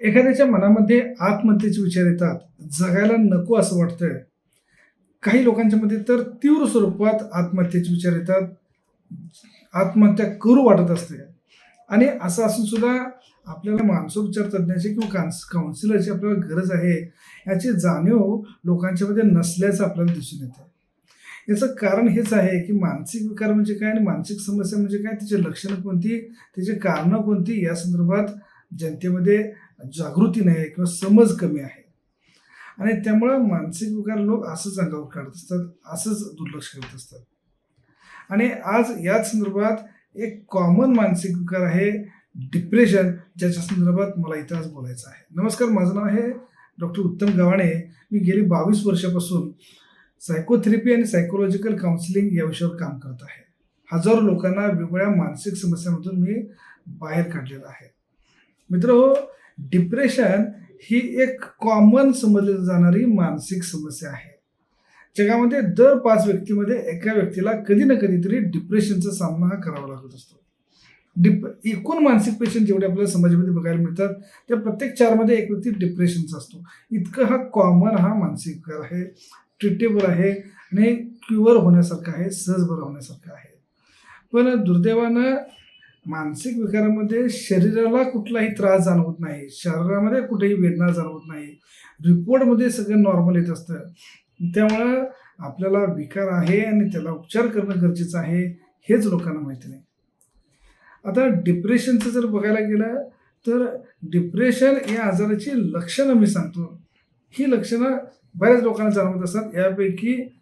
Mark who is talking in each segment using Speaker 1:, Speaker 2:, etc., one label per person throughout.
Speaker 1: एखाद्याच्या मनामध्ये आत्महत्येचे विचार येतात जगायला नको असं वाटतंय. काही लोकांच्या मध्ये तर तीव्र स्वरूपात आत्महत्येचे विचार येतात आत्महत्या करू वाटत असते. आणि असं असून सुद्धा आपल्याला मानसोपचार तज्ज्ञाची किंवा कान्स काउन्सिलरची आपल्याला गरज आहे याची जाणीव लोकांच्यामध्ये नसल्याचं आपल्याला दिसून येतं. याचं कारण हेच आहे की मानसिक विकार म्हणजे काय आणि मानसिक समस्या म्हणजे काय त्याची लक्षणं कोणती त्याची कारणं कोणती या संदर्भात जनतेमध्ये जागृती नाही किंवा समज कमी आहे. आणि त्यामुळं मानसिक विकार लोक असंच अंगावर काढत असतात असंच दुर्लक्ष करत असतात. आणि आज याच संदर्भात एक कॉमन मानसिक विकार आहे डिप्रेशन ज्याच्या संदर्भात मला इथं आज बोलायचं आहे. नमस्कार माझं नाव आहे डॉक्टर उत्तम गव्हाणे. मी गेली बावीस वर्षापासून सायकोथेरपी आणि सायकोलॉजिकल काउन्सिलिंग या विषयावर काम करत आहे. हजारो लोकांना वेगवेगळ्या मानसिक समस्यांमधून मी बाहेर काढलेलं आहे. मित्र हो डिप्रेशन ही एक कॉमन समजली जाणारी मानसिक समस्या आहे. जगामध्ये दर पाच व्यक्तीमध्ये एका व्यक्तीला कधी ना कधीतरी डिप्रेशनचा सामना हा करावा लागत असतो. डिप एकूण मानसिक पेशंट जेवढे आपल्याला समाजामध्ये बघायला मिळतात त्या प्रत्येक चारमध्ये एक व्यक्ती डिप्रेशनचा असतो. इतकं हा कॉमन हा मानसिक विकार आहे. ट्रिटेबल आहे आणि क्युअर होण्यासारखं आहे सहज बरं होण्यासारखं आहे. पण दुर्दैवानं मानसिक विकारामध्ये शरीराला कुठलाही त्रास जाणवत नाही. शरीरामध्ये कुठेही वेदना जाणवत नाही. रिपोर्टमध्ये सगळं नॉर्मल येत असतं. त्यामुळं आपल्याला विकार आहे आणि त्याला उपचार करणं गरजेचं आहे हेच लोकांना माहिती नाही. आता डिप्रेशनचं जर बघायला गेलं तर डिप्रेशन या आजाराची लक्षणं मी सांगतो. ही लक्षणं बऱ्याच लोकांना जाणवत असतात. यापैकी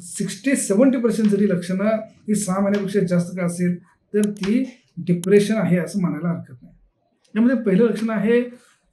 Speaker 1: सिक्स्टी सेवन्टी पर्सेंट जरी लक्षणं ही सहा महिन्यापेक्षा जास्त का असेल तर ती डिप्रेशन आहे असं म्हणायला हरकत नाही. त्यामध्ये पहिलं लक्षण आहे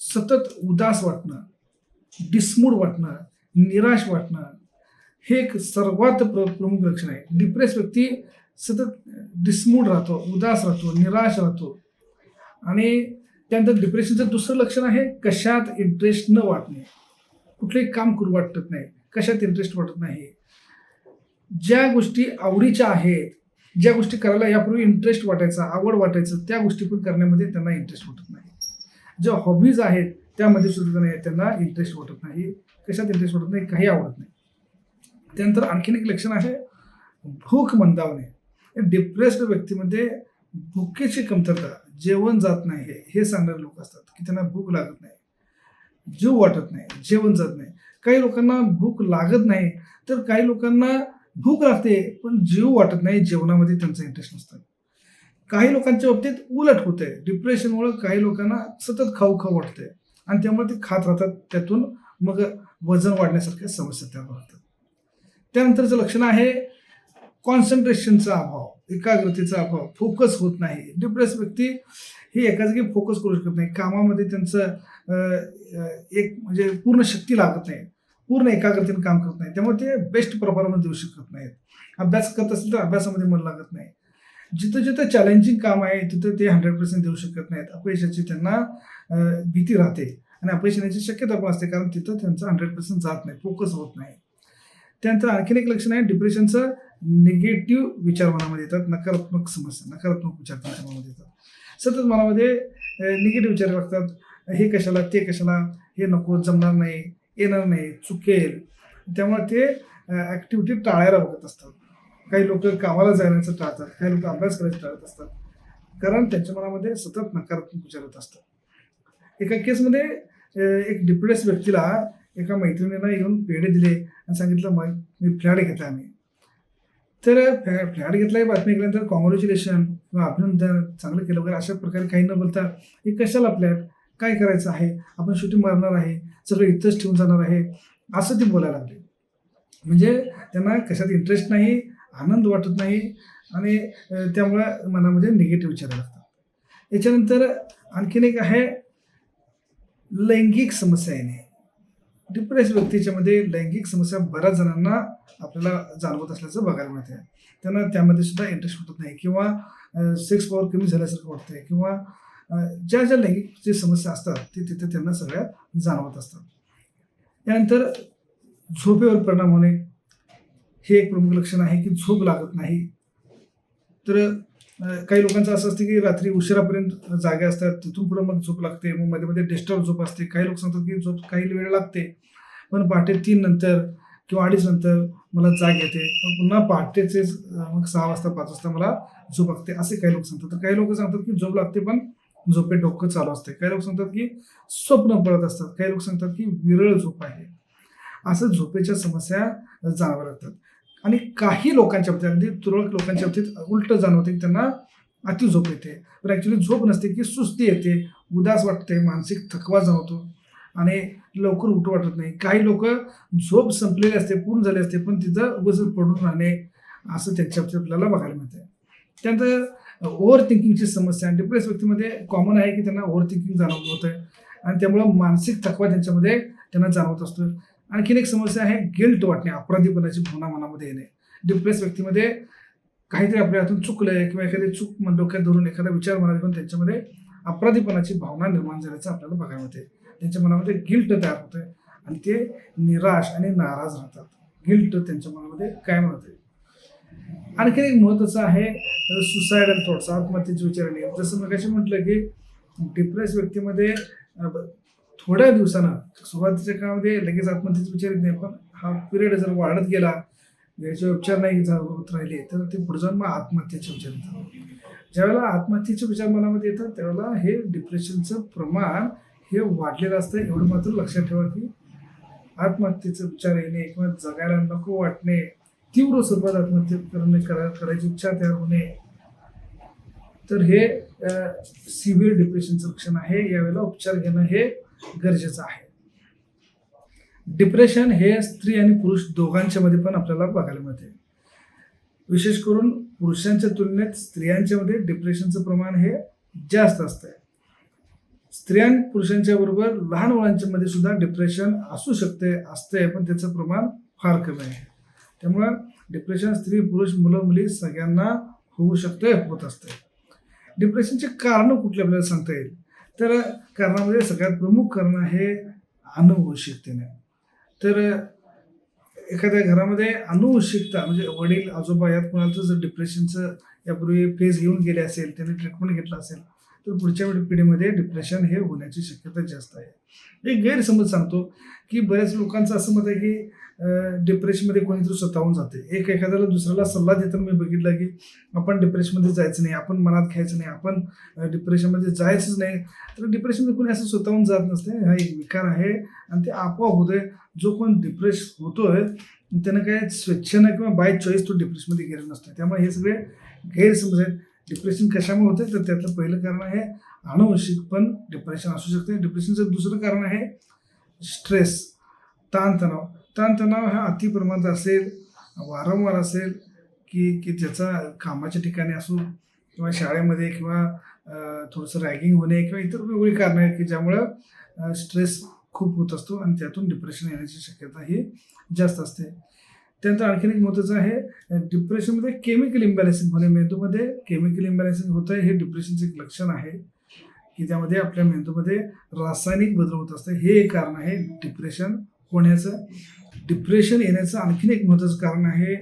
Speaker 1: सतत उदास वाटणं डिसमूड वाटणं निराश वाटणं. हे एक सर्वात प्र प्रमुख लक्षण आहे. डिप्रेस व्यक्ती सतत डिसमूड राहतो उदास राहतो निराश राहतो. आणि त्यानंतर डिप्रेशनचं दुसरं लक्षण आहे कशात इंटरेस्ट न वाटणे. कुठलंही काम करू वाटत नाही कशात इंटरेस्ट वाटत नाही. ज्या गोष्टी आवडीच्या आहेत ज्या गोष्टी करायला यापूर्वी इंटरेस्ट वाटायचा आवड वाटायचं त्या गोष्टी पण करण्यामध्ये त्यांना इंटरेस्ट वाटत नाही. ज्या हॉबीज आहेत त्यामध्ये सुद्धा नाही त्यांना इंटरेस्ट वाटत नाही. कशात इंटरेस्ट वाटत नाही? काही आवडत नाही. त्यानंतर आणखीन एक लक्षण आहे भूक मंदावणे. डिप्रेस्ड व्यक्तीमध्ये भुकेची कमतरता जेवण जात नाही हे हे सांगणारे लोक असतात की त्यांना भूक लागत नाही. जीव वाटत नाही जेवण जात नाही. काही लोकांना भूक लागत नाही तर काही लोकांना भूक लागते पण जीव वाटत नाही जेवणामध्ये त्यांचा इंटरेस्ट नसतं. काही लोकांच्या बाबतीत उलट होते डिप्रेशनमुळे काही लोकांना सतत खाऊ खाऊ वाटते आणि त्यामुळे ते खात राहतात. त्यातून मग वजन वाढण्यासारख्या समस्या तयार होतात त्यानंतरचं लक्षण आहे कॉन्सन्ट्रेशनचा अभाव एकाग्रतेचा अभाव फोकस होत नाही. डिप्रेस व्यक्ती ही एका जागी फोकस करू शकत नाही. कामामध्ये त्यांचं एक म्हणजे पूर्ण शक्ती लागत नाही. पूर्ण एकाग्रतेने काम करत नाही त्यामुळे ते बेस्ट परफॉर्मन्स देऊ शकत नाहीत. अभ्यास करत असेल तर अभ्यासामध्ये मन लागत नाही. जिथं जिथं चॅलेंजिंग काम आहे तिथं ते हंड्रेड पर्सेंट देऊ शकत नाहीत. अपयशाची त्यांना भीती राहते. आणि अपयश येण्याची शक्यता पण असते कारण तिथं त्यांचं हंड्रेड पर्सेंट जात नाही फोकस होत नाही. त्यानंतर आणखीन एक लक्षण आहे डिप्रेशनचं निगेटिव्ह विचार मनामध्ये येतात नकारात्मक समस्या नकारात्मक विचार त्यांच्या मनामध्ये येतात. सतत मनामध्ये निगेटिव्ह विचार लागतात. हे कशाला ते कशाला हे नको जमणार नाही. येणार नाही चुकेल. त्यामुळे ते ॲक्टिव्हिटी टाळायला बघत असतात. काही लोक कामाला जाण्याचं टाळतात काही लोक अभ्यास करायचं टाळत असतात. कारण त्यांच्या मनामध्ये सतत नकारात्मक विचार येत असतात. एका केसमध्ये एक डिप्रेस व्यक्तीला एका मैत्रिणीनं येऊन पेढे दिले आणि सांगितलं मग मी फ्लॅट घेतला आम्ही तर फ्लॅ फ्लॅट घेतला बातमी ऐकल्यानंतर कॉंग्रॅच्युलेशन किंवा अभिनंदन चांगलं केलं वगैरे अशा प्रकारे काही न बोलता हे कशाला फ्लॅट? काय करायचं आहे? आपण शेवटी मरणार आहे. सगळं इथंच ठेवून जाणार आहे असं ते बोलायला लागले. म्हणजे त्यांना कशात इंटरेस्ट नाही आनंद वाटत नाही आणि त्यामुळं मनामध्ये निगेटिव्ह विचार लागतात याच्यानंतर आणखीन एक आहे लैंगिक समस्या येणे. डिप्रेस व्यक्तीच्यामध्ये लैंगिक समस्या बऱ्याच जणांना आपल्याला जाणवत असल्याचं बघायला मिळते त्यांना त्यामध्ये सुद्धा इंटरेस्ट वाटत नाही किंवा सेक्स पॉवर कमी झाल्यासारखं वाटतंय किंवा ज्या ज्या लैंगिक जे समस्या असतात ते तिथे त्यांना सगळ्या जाणवत असतात. त्यानंतर झोपेवर परिणाम होणे हे एक प्रमुख लक्षण आहे की झोप लागत नाही. तर काही लोकांचं असं असतं की रात्री उशिरापर्यंत जागे असतात तिथून पुढे मग झोप लागते मग मध्ये मध्ये डिस्टर्ब झोप असते. काही लोक सांगतात की झोप काही वेळ लागते पण पहाटे तीन नंतर किंवा अडीच नंतर मला जाग येते. मग पुन्हा पहाटेचे मग सहा वाजता पाच वाजता मला झोप लागते असे काही लोक सांगतात. तर काही लोक सांगतात की झोप लागते पण झोपेत डोकं चालू असते. काही लोक सांगतात की स्वप्न पडत असतात. काही लोक सांगतात की विरळ झोप आहे. असं झोपेच्या समस्या जाणवाव्या लागतात आणि काही लोकांच्या बाबतीत अगदी तुरळक लोकांच्या बाबतीत उलट जाणवते की त्यांना अति झोप येते. पण ॲक्च्युली झोप नसते की सुस्ती येते. उदास वाटते मानसिक थकवा जाणवतो आणि लवकर उठ वाटत नाही. काही लोक झोप संपलेली असते पूर्ण झाली असते पण तिथं वजन पडून राहणे असं त्यांच्या बाबतीत आपल्याला बघायला मिळते त्यानंतर ओव्हर थिंकिंगची समस्या डिप्रेस व्यक्तीमध्ये कॉमन आहे की त्यांना ओव्हर थिंकिंग जाणवत होतं. आणि त्यामुळं मानसिक थकवा त्यांच्यामध्ये त्यांना जाणवत असतो. आणखीन एक समस्या आहे गिल्ट वाटणे अपराधीपणाची भावना मनामध्ये येणे. डिप्रेस व्यक्तीमध्ये काहीतरी आपल्या हातून चुकलंय किंवा एखादी चूक मन डोक्यात धरून एखादा विचार मनात घेऊन त्यांच्यामध्ये अपराधीपणाची भावना निर्माण झाल्याचं आपल्याला बघायला मिळते. त्यांच्या मनामध्ये गिल्ट तयार होतं आणि ते निराश आणि नाराज राहतात. गिल्ट त्यांच्या मनामध्ये कायम राहते. आणखीन एक महत्त्वाचं आहे सुसायडल थॉट्स आत्महत्येचे विचार येणे जसं मग मगाशी म्हटलं की डिप्रेस व्यक्तीमध्ये ब- थोड्या दिवसानं सुरुवातीच्या काळामध्ये लगेच आत्महत्येचे विचार येत नाही पण हा पिरियड जर वाढत गेला याचे उपचार नाही होत राहिले तर ते पुढे जाऊन मग आत्महत्येचे विचार येतात. ज्यावेळेला आत्महत्येचे विचार मनामध्ये येतात त्यावेळेला हे डिप्रेशनचं प्रमाण हे वाढलेलं असतं एवढं मात्र लक्षात ठेवा की आत्महत्येचे विचार येणे किंवा जगायला नको वाटणे तीव्र स्वरूपात आत्महत्या करणे करा करायची इच्छा तयार होणे. तर हे सिव्हिअर डिप्रेशनचं लक्षण आहे. यावेळेला उपचार घेणं हे गरजेचं आहे. डिप्रेशन हे स्त्री आणि पुरुष दोघांच्या मध्ये पण आपल्याला बघायला मिळते. विशेष करून पुरुषांच्या तुलनेत स्त्रियांच्या मध्ये डिप्रेशनचं प्रमाण हे जास्त असतं स्त्रिया पुरुषांच्या बरोबर लहान मुलांच्या मध्ये सुद्धा डिप्रेशन असू शकते असते पण त्याचं प्रमाण फार कमी आहे. त्यामुळं डिप्रेशन स्त्री पुरुष मुलं मुली सगळ्यांना होऊ शकते होत असते. डिप्रेशनचे कारणं कुठले आपल्याला सांगता येईल? तर कारणामध्ये सगळ्यात प्रमुख कारण आहे अनुवंशिकतेने. तर एखाद्या घरामध्ये अनुवंशिकता म्हणजे वडील आजोबा यात कोणाचं जर डिप्रेशनचं यापूर्वी फेज घेऊन गेले असेल त्यांनी ट्रीटमेंट घेतलं असेल तर पुढच्या पिढीमध्ये डिप्रेशन हे होण्याची शक्यता जास्त आहे. एक गैरसमज सांगतो की बऱ्याच लोकांचं असं मत आहे की डिप्रेशनमध्ये कोणीतरी स्वतःहून जाते. एक एखाद्याला दुसऱ्याला सल्ला देताना मी बघितला की आपण डिप्रेशनमध्ये जायचं नाही आपण मनात घ्यायचं नाही आपण डिप्रेशनमध्ये जायचंच नाही. तर डिप्रेशनमध्ये कोणी असं स्वतःहून जात नसते. हा एक विकार आहे आणि ते आपोआप होतोय. जो कोण डिप्रेस होतोय त्यानं काय स्वेच्छेनं किंवा बाय चॉईस तो डिप्रेशनमध्ये गेला नसतो. त्यामुळे हे सगळे गैरसमज आहेत. डिप्रेशन कशामुळे होते तर त्यातलं पहिलं कारण आहे अनुवंशिक पण डिप्रेशन असू शकते. डिप्रेशनचं दुसरं कारण आहे स्ट्रेस ताणतणाव. ताणतणाव हा अति प्रमाणात असेल वारंवार असेल की की ज्याचा कामाच्या ठिकाणी असो किंवा शाळेमध्ये किंवा थोडंसं रॅगिंग होणे किंवा इतर वेगवेगळी कारणं आहेत की ज्यामुळं स्ट्रेस खूप होत असतो आणि त्यातून डिप्रेशन येण्याची शक्यता ही जास्त असते. त्यानंतर आणखीन एक महत्त्वाचं आहे डिप्रेशनमध्ये केमिकल इम्बॅलेन्सिंग होणे. मेंदूमध्ये केमिकल इम्बॅलेन्सिंग होतं हे डिप्रेशनचं एक लक्षण आहे. की त्यामध्ये आपल्या मेंदूमध्ये रासायनिक बदल होत असते हे एक कारण आहे डिप्रेशन होण्याचं. डिप्रेशन येण्याचं आणखीन एक महत्त्वाचं कारण आहे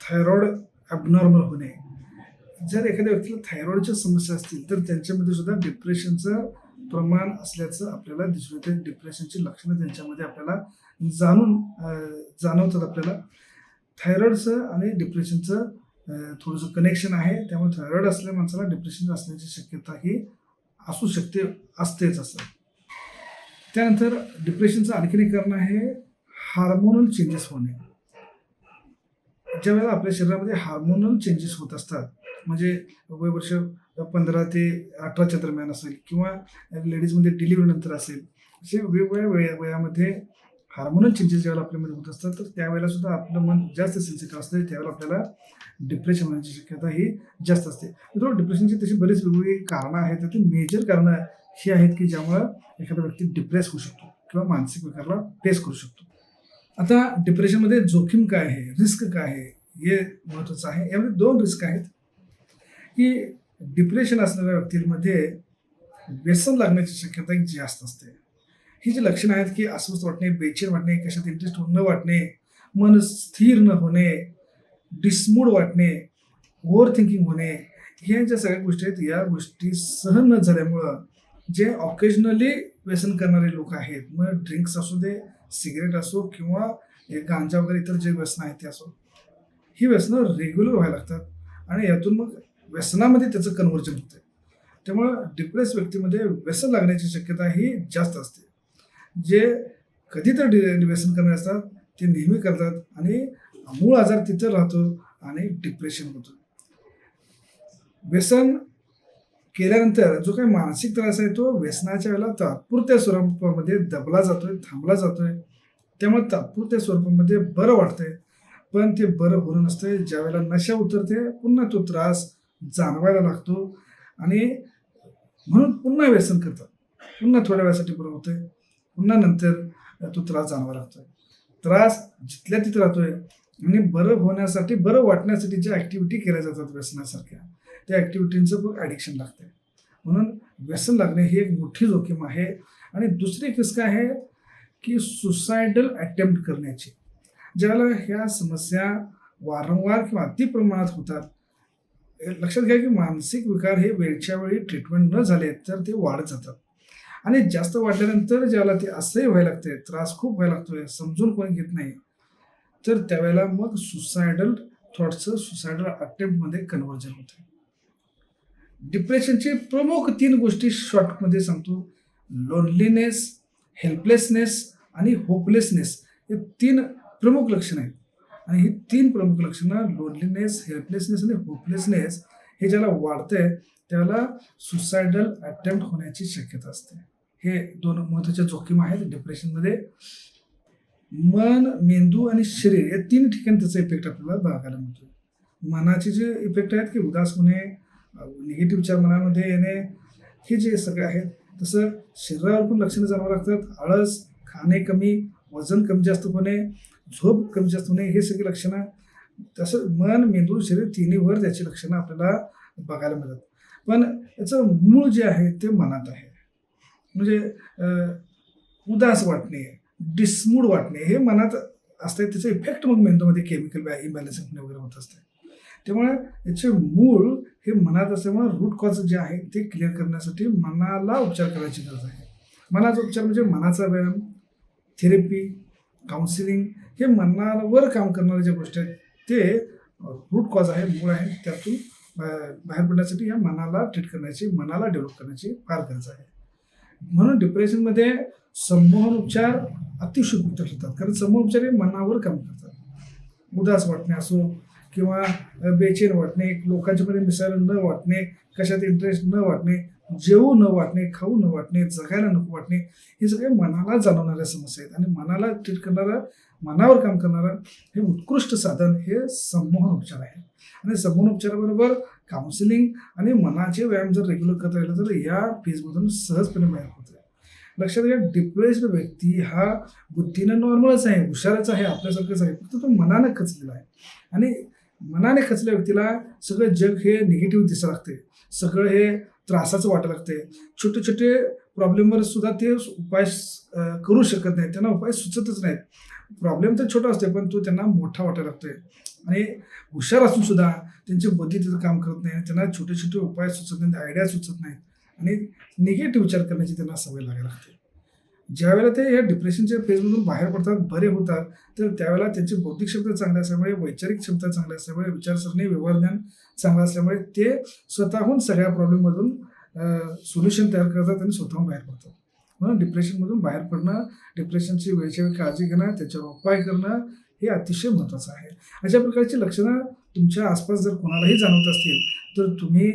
Speaker 1: थायरॉइड ॲबनॉर्मल होणे. जर एखाद्या व्यक्तीला थायरॉइडच्या समस्या असतील तर त्यांच्यामध्ये सुद्धा डिप्रेशनचं प्रमाण असल्याचं आपल्याला दिसून येते. डिप्रेशनची लक्षणं त्यांच्यामध्ये आपल्याला जाणून जाणवतात आपल्याला. थायरॉइडचं आणि डिप्रेशनचं थोडंसं कनेक्शन आहे. त्यामुळे थायरॉइड असल्या माणसाला डिप्रेशन असण्याची शक्यता ही असू शकते असतेच असं. त्यानंतर डिप्रेशनचं आणखीन एक कारण आहे हार्मोनल चेंजेस होणे. ज्या वेळेला आपल्या शरीरामध्ये हार्मोनल चेंजेस होत असतात म्हणजे वय वर्ष पंधरा ते अठराच्या दरम्यान असेल किंवा लेडीजमध्ये डिलिव्हरी नंतर असेल असे वेगवेगळ्या वया वयामध्ये हार्मोनल चेंजेस ज्यावेळेला आपल्यामध्ये होत असतात तर त्यावेळेला सुद्धा आपलं मन जास्त सेन्सिटिव्ह असतं त्यावेळेला आपल्याला डिप्रेशन होण्याची शक्यता ही जास्त असते. मित्रांनो डिप्रेशनची तशी बरीच वेगवेगळी कारणं आहेत त्यातील मेजर कारणं ही आहेत की ज्यामुळं एखादा व्यक्ती डिप्रेस होऊ शकतो किंवा मानसिक विकाराला फेस करू शकतो. आता डिप्रेशनमध्ये जोखीम काय आहे? रिस्क काय आहे? हे महत्त्वाचं आहे. यामध्ये दोन रिस्क आहेत. की डिप्रेशन असणाऱ्या व्यक्तींमध्ये व्यसन लागण्याची शक्यता जास्त असते. ही जी लक्षणं आहेत की अस्वस्थ वाटणे बेचैन वाटणे कशात इंटरेस्ट न वाटणे मन स्थिर न होणे डिसमूड वाटणे ओव्हर थिंकिंग होणे ह्या ज्या सगळ्या गोष्टी आहेत या गोष्टी सहन न झाल्यामुळं जे ऑकेजनली व्यसन करणारे लोक आहेत मग ड्रिंक्स असू दे सिगरेट असो किंवा गांजा वगैरे इतर जे व्यसनं आहेत ते असो ही व्यसनं रेग्युलर व्हायला लागतात. आणि यातून मग व्यसनामध्ये त्याचं कन्व्हर्जन होतं त्यामुळं डिप्रेस व्यक्तीमध्ये व्यसन लागण्याची शक्यता ही जास्त असते. जे कधीतरी डि व्यसन करणारे असतात ते नेहमी करतात आणि मूळ आजार तिथं राहतो आणि डिप्रेशन होतं. व्यसन केल्यानंतर जो काही मानसिक त्रास आहे तो व्यसनाच्या वेळेला तात्पुरत्या स्वरूपामध्ये दबला जातोय थांबला जातोय. त्यामुळे तात्पुरत्या स्वरूपामध्ये बरं वाटतंय. पण ते बरं भरून नसतंय. ज्या वेळेला नशा उतरते पुन्हा तो त्रास जाणवायला लागतो. आणि म्हणून पुन्हा व्यसन करतात. पुन्हा थोड्या वेळासाठी बरं होतंय. पुन्हा नंतर तो त्रास जाणवायला लागतोय. त्रास जिथल्या तिथे राहतोय. आणि बरं होण्यासाठी बरं वाटण्यासाठी ज्या ॲक्टिव्हिटी केल्या जातात व्यसनासारख्या त्या ॲक्टिव्हिटींचं खूप ॲडिक्शन लागतं म्हणून व्यसन लागणे ही एक मोठी जोखीम आहे. आणि दुसरी एक रिस्क आहे की सुसायडल अटेम्प्ट करण्याची. ज्याला ह्या समस्या वारंवार किंवा अति प्रमाणात होतात. लक्षात घ्या की मानसिक विकार हे वेळच्या वेळी ट्रीटमेंट न झाले तर ते वाढत जातात. आणि जास्त वाढल्यानंतर ज्याला ते असंही व्हायला लागते त्रास खूप व्हायला लागतोय समजून कोणी घेत नाही तर त्यावेळेला मग सुसायडल थॉट्सचं सुसायडल अटेम्प्टमध्ये कन्व्हर्जन होतं डिप्रेशनचे प्रमुख तीन गोष्टी शॉर्टमध्ये सांगतो. लोनलीनेस हेल्पलेसनेस आणि होपलेसनेस हे तीन प्रमुख लक्षणं आहेत. आणि ही तीन प्रमुख लक्षणं लोनलीनेस हेल्पलेसनेस आणि होपलेसनेस हे ज्याला वाढतंय त्याला सुसायडल अटेम्प्ट होण्याची शक्यता असते. हे दोन महत्त्वाच्या जोखीम आहेत डिप्रेशनमध्ये. मन मेंदू आणि शरीर या तीन ठिकाणी त्याचा इफेक्ट आपल्याला बघायला मिळतो मनाचे जे इफेक्ट आहेत की उदास होणे निगेटिव्ह विचार मनामध्ये येणे हे जे सगळे आहेत तसं शरीरावर पण लक्षणं जाणवं लागतात. आळस खाणे कमी वजन कमी जास्त होणे झोप कमी जास्त होणे हे सगळी लक्षणं तसं मन मेंदू शरीर तिन्हीवर त्याची लक्षणं आपल्याला बघायला मिळतात. पण याचं मूळ जे आहे ते मनात आहे. म्हणजे उदास वाटणे डिसमूड वाटणे हे मनात असते त्याचा इफेक्ट मग मेंदूमध्ये केमिकल इम्बॅलन्स वगैरे होत असते त्यामुळे याचे मूळ हे मनात असल्यामुळे रूट कॉज जे आहे ते क्लिअर करण्यासाठी मनाला उपचार करायची गरज आहे. मनाचा उपचार म्हणजे मनाचा व्यायाम थेरपी काउन्सिलिंग हे मनावर काम करणाऱ्या ज्या गोष्टी आहेत ते रूट कॉज आहे मूळ आहे त्यातून बा- बाहेर पडण्यासाठी या मनाला ट्रीट करण्याची मनाला डेव्हलप करण्याची फार गरज आहे. म्हणून डिप्रेशनमध्ये संमोहन उपचार अतिशय उपयुक्त ठरतात. कारण संमोहन उपचार हे मनावर काम करतात. उदास वाटणे असो किंवा बेचैन वाटणे लोकांच्यामध्ये मिसायला न वाटणे कशात इंटरेस्ट न वाटणे जेवू न वाटणे खाऊ न वाटणे जगायला नको वाटणे हे सगळे मनाला जाणवणाऱ्या समस्या आहेत. आणि मनाला ट्रीट करणारा मनावर काम करणारा हे उत्कृष्ट साधन हे संमोहन उपचार आहे. आणि संमोहन उपचाराबरोबर काउन्सिलिंग आणि मनाचे व्यायाम जर रेग्युलर करता राहिलं तर या फेजमधून सहजपणे बाहेर होतं लक्षात घ्या डिप्रेस्ड व्यक्ती हा बुद्धीनं नॉर्मलच आहे हुशारच आहे आपल्यासारखंच आहे फक्त तो मनानं खचलेला आहे. आणि मनाने खचल्या व्यक्तीला सगळं जग हे निगेटिव्ह दिसायला लागते सगळं हे त्रासाचं वाटायला लागते छोटे छोटे प्रॉब्लेमवर सुद्धा ते उपाय करू शकत नाहीत. त्यांना उपाय सुचतच नाहीत. प्रॉब्लेम तर छोटा असते पण तो त्यांना मोठा वाटायला लागतोय. आणि हुशार असून सुद्धा त्यांची बुद्धी तिथं काम करत नाही त्यांना छोटे छोटे उपाय सुचत नाहीत आयडिया सुचत नाहीत. आणि निगेटिव्ह विचार करण्याची त्यांना सवय लागायला लागते. ज्यावेळेला ते या डिप्रेशनच्या फेजमधून बाहेर पडतात बरे होतात तर त्यावेळेला त्यांची बौद्धिक क्षमता चांगली असल्यामुळे वैचारिक क्षमता चांगली असल्यामुळे विचारसरणी व्यवहारज्ञान चांगलं असल्यामुळे ते स्वतःहून सगळ्या प्रॉब्लेममधून सोल्युशन तयार करतात आणि स्वतःहून बाहेर पडतात. म्हणून डिप्रेशनमधून बाहेर पडणं डिप्रेशनची वेळच्या वेळी काळजी घेणं त्याच्यावर उपाय करणं हे अतिशय महत्त्वाचं आहे. अशा प्रकारची लक्षणं तुमच्या आसपास जर कोणालाही जाणवत असतील तर तुम्ही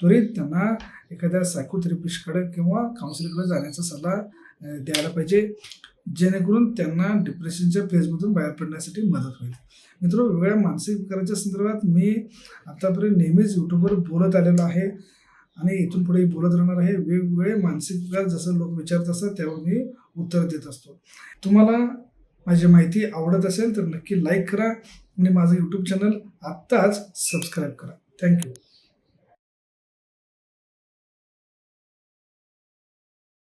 Speaker 1: त्वरित त्यांना एखाद्या सायकोथेरपिस्टकडे किंवा काउन्सिलरकडे जाण्याचा सल्ला द्यायला पाहिजे. जेणेकरून त्यांना डिप्रेशनच्या फेजमधून बाहेर पडण्यासाठी मदत होईल. मित्र वेगवेगळ्या मानसिक विकाराच्या संदर्भात मी आतापर्यंत नेहमीच यूट्यूबवर बोलत आलेलो आहे आणि इथून पुढे बोलत राहणार आहे. वेगवेगळे मानसिक विकार जसं लोक विचारत असतात त्यावर मी उत्तर देत असतो. तुम्हाला माझी माहिती आवडत असेल तर नक्की लाईक करा आणि माझं यूट्यूब चॅनल आत्ताच सबस्क्राईब करा. Thank you